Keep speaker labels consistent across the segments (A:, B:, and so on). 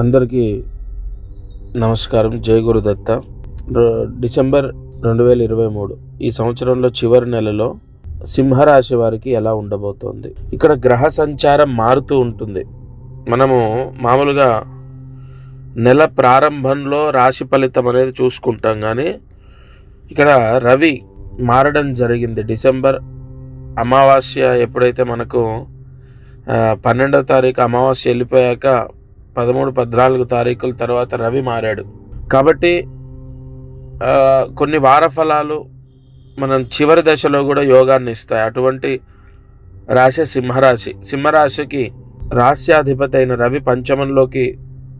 A: అందరికీ నమస్కారం. జై గురుదత్త. డిసెంబర్ రెండు వేల ఇరవై మూడు. ఈ సంవత్సరంలో చివరి నెలలో సింహరాశి వారికి ఎలా ఉండబోతోంది? ఇక్కడ గ్రహ సంచారం మారుతూ ఉంటుంది. మనము మామూలుగా నెల ప్రారంభంలో రాశి ఫలితం అనేది చూసుకుంటాం కానీ ఇక్కడ రవి మారడం జరిగింది. డిసెంబర్ అమావాస్య ఎప్పుడైతే మనకు పన్నెండవ తారీఖు అమావాస్య వెళ్ళిపోయాక పదమూడు పద్నాలుగు తారీఖుల తర్వాత రవి మారాడు. కాబట్టి కొన్ని వార ఫలాలు మనం చివరి దశలో కూడా యోగాన్ని ఇస్తాయి. అటువంటి రాశి సింహరాశి. సింహరాశికి రాశ్యాధిపతి అయిన రవి పంచమంలోకి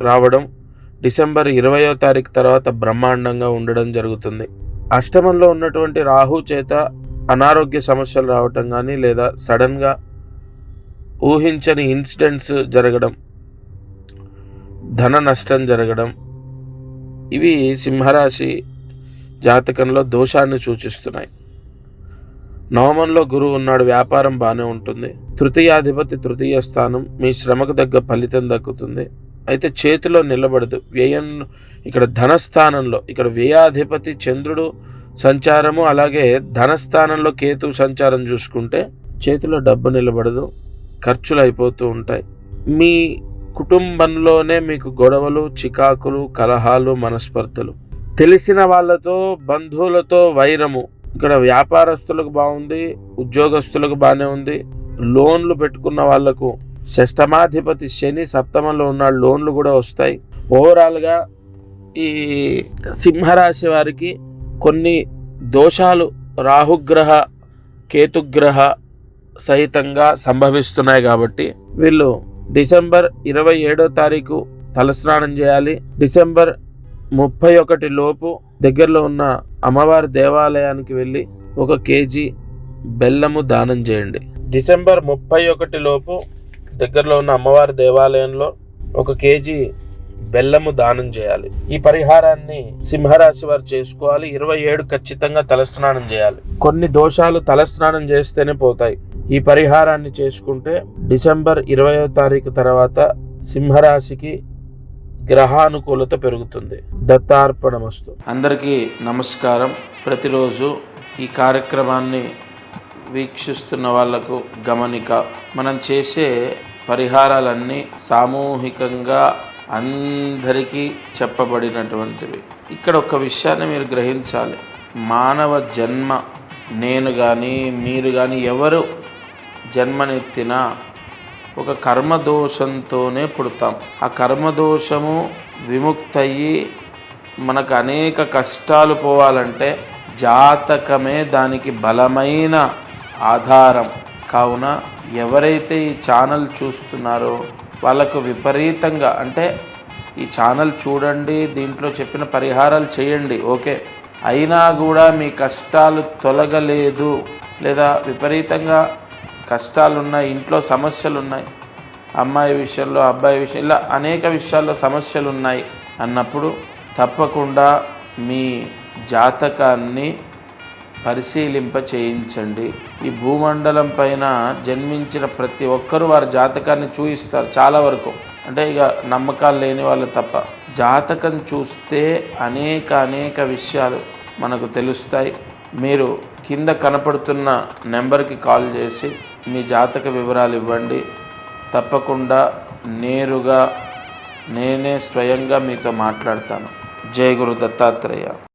A: రావడం డిసెంబర్ ఇరవయో తారీఖు తర్వాత బ్రహ్మాండంగా ఉండడం జరుగుతుంది. అష్టమంలో ఉన్నటువంటి రాహు చేత అనారోగ్య సమస్యలు రావటం కానీ లేదా సడన్గా ఊహించని ఇన్సిడెంట్స్ జరగడం ధన నష్టం జరగడం. ఇవి సింహరాశి జాతకంలో దోషాన్ని సూచిస్తున్నాయి. నవమంలో గురువు ఉన్నాడు వ్యాపారం బాగానే ఉంటుంది. తృతీయాధిపతి తృతీయ స్థానం మీ శ్రమకు తగ్గ ఫలితం దక్కుతుంది. అయితే చేతిలో నిలబడదు. వ్యయం ఇక్కడ ధనస్థానంలో ఇక్కడ వ్యయాధిపతి చంద్రుడు సంచారము అలాగే ధనస్థానంలో కేతు సంచారం చూసుకుంటే చేతిలో డబ్బు నిలబడదు ఖర్చులు అయిపోతూ ఉంటాయి. మీ కుటుంబంలోనే మీకు గొడవలు చికాకులు కలహాలు మనస్పర్ధలు. తెలిసిన వాళ్ళతో బంధువులతో వైరము. ఇక్కడ వ్యాపారస్తులకు బాగుంది ఉద్యోగస్తులకు బాగానే ఉంది. లోన్లు పెట్టుకున్న వాళ్ళకు షష్టమాధిపతి శని సప్తమంలో ఉన్న లోన్లు కూడా వస్తాయి. ఓవరాల్గా ఈ సింహరాశి వారికి కొన్ని దోషాలు రాహుగ్రహ కేతుగ్రహ సహితంగా సంభవిస్తున్నాయి కాబట్టి వీళ్ళు డిసెంబర్ ఇరవై ఏడో తారీఖు తలస్నానం చేయాలి. డిసెంబర్ ముప్పై ఒకటి లోపు దగ్గరలో ఉన్న అమ్మవారి దేవాలయానికి వెళ్ళి ఒక కేజీ బెల్లము దానం చేయండి. డిసెంబర్ ముప్పై ఒకటి లోపు దగ్గరలో ఉన్న అమ్మవారి దేవాలయంలో ఒక కేజీ బెల్లము దానం చేయాలి. ఈ పరిహారాన్ని సింహరాశి వారు చేసుకోవాలి. ఇరవై ఏడు ఖచ్చితంగా తలస్నానం చేయాలి. కొన్ని దోషాలు తలస్నానం చేస్తేనే పోతాయి. ఈ పరిహారాన్ని చేసుకుంటే డిసెంబర్ ఇరవయో తారీఖు తర్వాత సింహరాశికి గ్రహానుకూలత పెరుగుతుంది. దత్తార్పణమస్తు. అందరికీ నమస్కారం. ప్రతిరోజు ఈ కార్యక్రమాన్ని వీక్షిస్తున్న వాళ్ళకు గమనిక. మనం చేసే పరిహారాలన్నీ సామూహికంగా అందరికీ చెప్పబడినటువంటివి. ఇక్కడ ఒక విషయాన్ని మీరు గ్రహించాలి. మానవ జన్మ నేను కానీ మీరు కానీ ఎవరు జన్మనెత్తిన ఒక కర్మదోషంతోనే పుడతాం. ఆ కర్మదోషము విముక్తయ్యి మనకు అనేక కష్టాలు పోవాలంటే జాతకమే దానికి బలమైన ఆధారం. కావున ఎవరైతే ఈ ఛానల్ చూస్తున్నారో వాళ్ళకు విపరీతంగా అంటే ఈ ఛానల్ చూడండి దీంట్లో చెప్పిన పరిహారాలు చేయండి ఓకే. అయినా కూడా మీ కష్టాలు తొలగలేదు లేదా విపరీతంగా కష్టాలున్నాయి ఇంట్లో సమస్యలు ఉన్నాయి అమ్మాయి విషయంలో అబ్బాయి విషయం ఇలా అనేక విషయాల్లో సమస్యలు ఉన్నాయి అన్నప్పుడు తప్పకుండా మీ జాతకాన్ని పరిశీలింప చేయించండి. ఈ భూమండలం పైన జన్మించిన ప్రతి ఒక్కరూ వారి జాతకాన్ని చూయిస్తారు చాలా వరకు. అంటే ఇక నమ్మకాలు లేని వాళ్ళు తప్ప. జాతకం చూస్తే అనేక అనేక విషయాలు మనకు తెలుస్తాయి. మీరు కింద కనపడుతున్న నెంబర్కి కాల్ చేసి మీ జాతక వివరాలు ఇవ్వండి. తప్పకుండా నేరుగా నేనే స్వయంగా మీతో మాట్లాడతాను. జై గురు దత్తాత్రేయ.